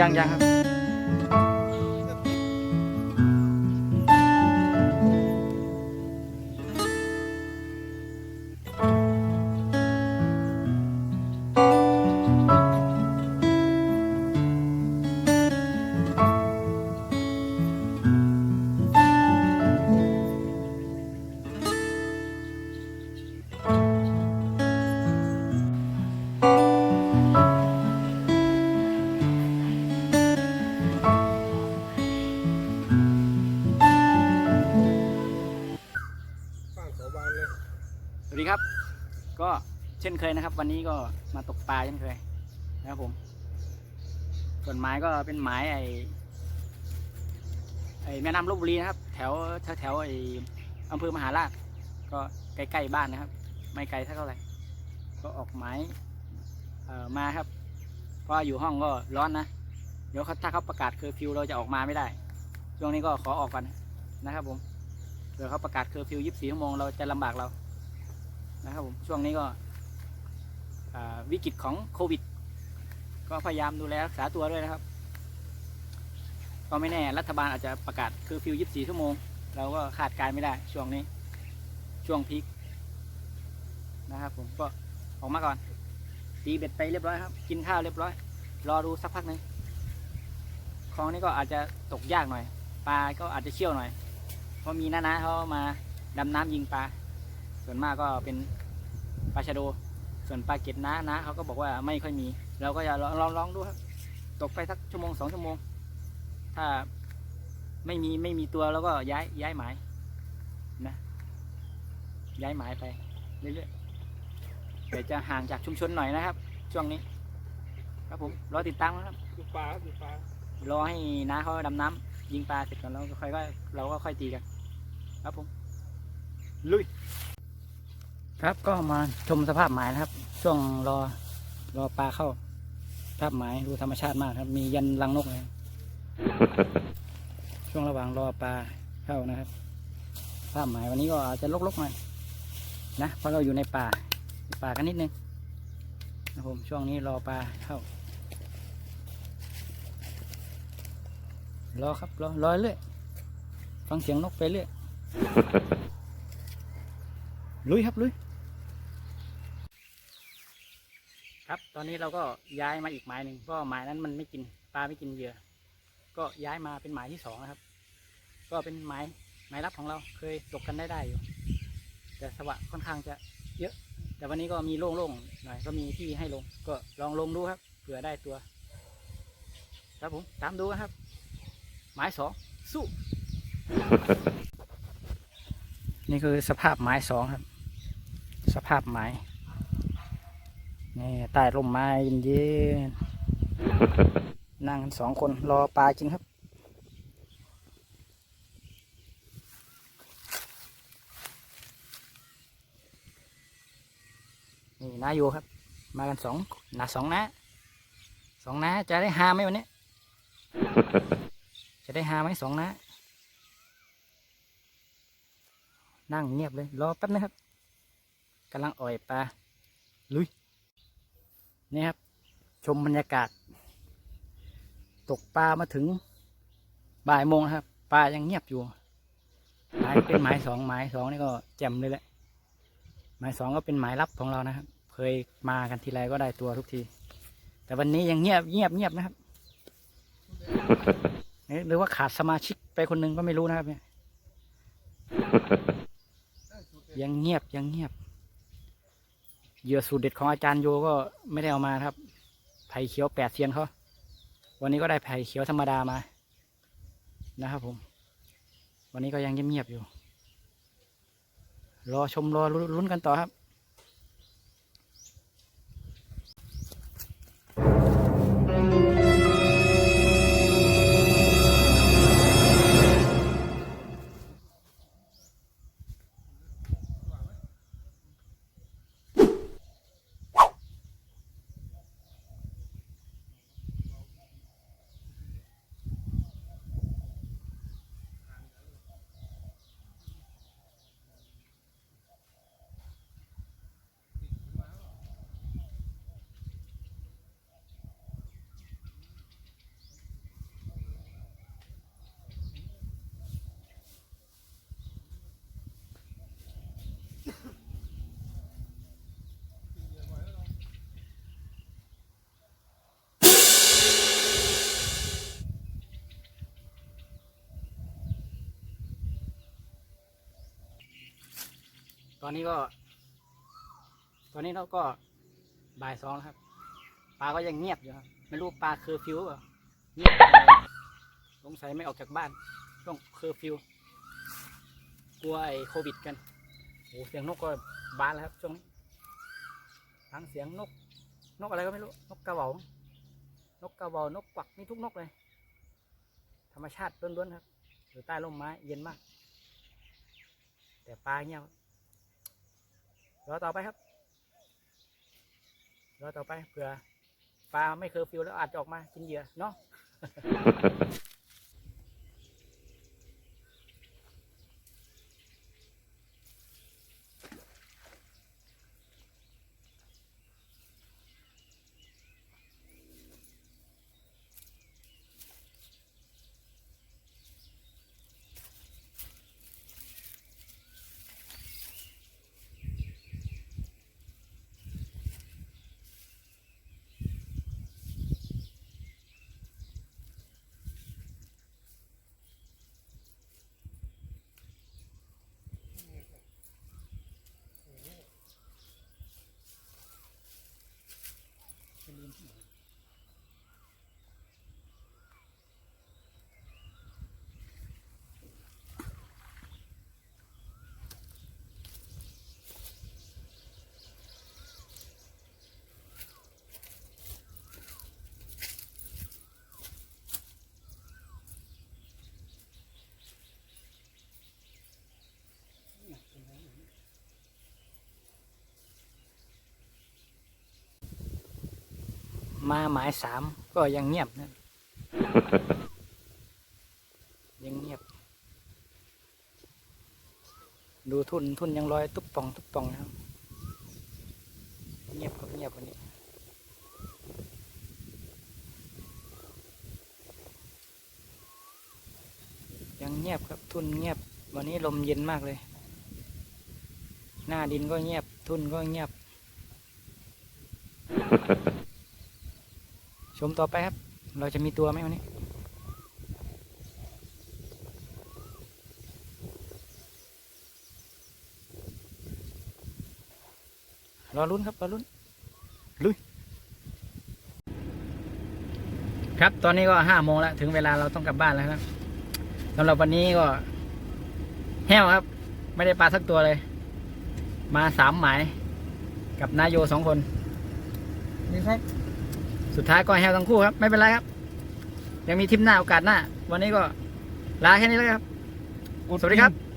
ยังยังครับ เช่นเคยนะครับ วันนี้ก็มาตกปลาเช่นเคยนะครับผม ส่วนไม้ก็เป็นไม้ไอไอแม่น้ำลบบุรีนะครับ แถวแถวแถวไออำเภอมหาราชก็ใกล้ๆบ้านนะครับ ไม่ไกลเท่าไหร่ก็ออกไม้เอ่อมาครับ เพราะอยู่ห้องก็ร้อนนะ เดี๋ยวถ้าเขาประกาศเคอร์ฟิวเราจะออกมาไม่ได้ ช่วงนี้ก็ขอออกก่อนนะครับผมเผื่อเขาประกาศเคอร์ฟิว 24 ชั่วโมงเราจะลำบากเรา นะครับผม ช่วงนี้ก็ วิกฤตของโควิด ก็พยายามดูแลรักษาตัวด้วยนะครับ ก็ไม่แน่รัฐบาลอาจจะประกาศเคอร์ฟิว 24 ชั่วโมง เราก็คาดการไม่ได้ช่วงนี้ ช่วงพีคนะครับผมก็ออกมาก่อน ตีเบ็ดไปเรียบร้อยครับ กินข้าวเรียบร้อย รอดูสักพักหนึ่งคลองนี้ก็อาจจะตกยากหน่อย ปลาก็อาจจะเชี่ยวหน่อย เพราะมีน้าๆเขามาดำน้ำยิงปลา ส่วนมากก็เป็นปลาชะโด ส่วนปลาเก็ดน้านะเขาก็บอกว่าไม่ค่อยมี เราก็จะลองลองลองดูครับตกไปสักชั่วโมงสองชั่วโมง ถ้าไม่มีไม่มีตัวแล้วก็ย้ายย้ายหมายนะย้ายหมายไปเรื่อยๆเดี๋ยวจะห่างจากชุมชนหน่อยนะครับ ช่วงนี้ ครับผมรอติดตามนะครับดูปลาครับดูปลารอให้น้าเขาดำน้ำยิงปลาเสร็จก่อนแล้วก็ค่อยก็เราก็ค่อยตีกัน ครับผมลุย ครับก็มาชมสภาพหมายนะครับ ช่วงรอรอปลาเข้าสภาพหมายดูธรรมชาติมากครับ มียันรังนกเลย ช่วงระหว่างรอปลาเข้านะครับสภาพหมายวันนี้ก็อาจจะลกๆหน่อยนะเพราะเราอยู่ในป่าป่ากันนิดนึงนะครับผมช่วงนี้รอปลาเข้ารอครับรอรอเรื่อยฟังเสียงนกไปเรื่อยลุยครับลุย ครับ ตอนนี้เราก็ย้ายมาอีกหมายหนึ่งเพราะหมายนั้นมันไม่กินปลาไม่กินเหยื่อ ก็ย้ายมาเป็นหมายที่สองนะครับ ก็เป็นหมายหมายรับของเราเคยตกกันได้ได้อยู่ แต่สวะค่อนข้างจะเยอะ แต่วันนี้ก็มีโล่งๆหน่อยก็มีที่ให้ลง ก็ลองลงดูครับเผื่อได้ตัว ครับผมตามดูครับ หมายสองสู้ นี่คือสภาพไม้สองครับ สภาพไม้นี่ ใต้ร่มไม้เย็นๆนั่งกันสองคนรอปลากินครับ นี่นาโยครับ มากันสองนาสองนะสองนะจะได้หาไหมวันนี้ จะได้หาไหมสองนะนั่งเงียบเลย รอแป๊บนะครับกำลังอ่อยปลาลุย นี่ครับ ชมบรรยากาศ ตกปลามาถึงบ่ายโมงครับ ปลายังเงียบอยู่หมายเป็นหมายสองหมายสองนี่ก็แจ่มเลยแหละหมายสองก็เป็นหมายลับของเรานะครับ เคยมากันทีไรก็ได้ตัวทุกที แต่วันนี้ยังเงียบเงียบเงียบนะครับหรือว่าขาดสมาชิกไปคนหนึ่งก็ไม่รู้นะครับเนี่ยยังเงียบยังเงียบ เหยื่อสูตรเด็ดของอาจารย์โยก็ไม่ได้เอามาครับ ไผ่เขียวแปดเซียนเขาวันนี้ก็ได้ไผ่เขียวธรรมดามา นะครับผม วันนี้ก็ยังเงียบๆอยู่ รอชมรอลุ้นกันต่อครับ ตอนนี้ก็ ตอนนี้เราก็บ่ายสองแล้วครับ ปลาก็ยังเงียบอยู่ครับ ไม่รู้ปลาเคอร์ฟิวหรือเปล่าเงียบสงสัยไม่ออกจากบ้าน ต้องเคอร์ฟิว กลัวไอ้โควิดกันโอ้เสียงนกก็บานแล้วครับช่วงนี้ทั้งเสียงนก นกอะไรก็ไม่รู้ นกกระเหว่านกกระเหว่านกกวักมีทุกนกเลย ธรรมชาติล้วนๆครับ อยู่ใต้ร่มไม้เย็นมาก แต่ปลาเงียบ รอต่อไปครับรอต่อไปเผื่อปลาไม่เคอร์ฟิวแล้วอาจจะออกมากินเหยื่อเนาะ มาหมายสามก็ยังเงียบนะ ยังเงียบ ดูทุนทุนยังลอยตุ๊บป่องตุ๊บป่องนะครับเงียบครับเงียบวันนี้ยังเงียบครับทุนเงียบ วันนี้ลมเย็นมากเลย หน้าดินก็เงียบ ทุนก็เงียบ ชมต่อไปครับ เราจะมีตัวไหมวันนี้ รอลุ้นครับ รอลุ้น ลุย ครับตอนนี้ก็ห้าโมงแล้ว ถึงเวลาเราต้องกลับบ้านแล้วครับสำหรับวันนี้ก็ แห้วครับ ไม่ได้ปลาสักตัวเลย มาสามหมาย กับนายโยสองคนนี่ครับ สุดท้ายก็แฮวทั้งคู่ครับ ไม่เป็นไรครับ ยังมีทริปหน้าโอกาสหน้า วันนี้ก็ลาแค่นี้แล้วครับ สวัสดีครับ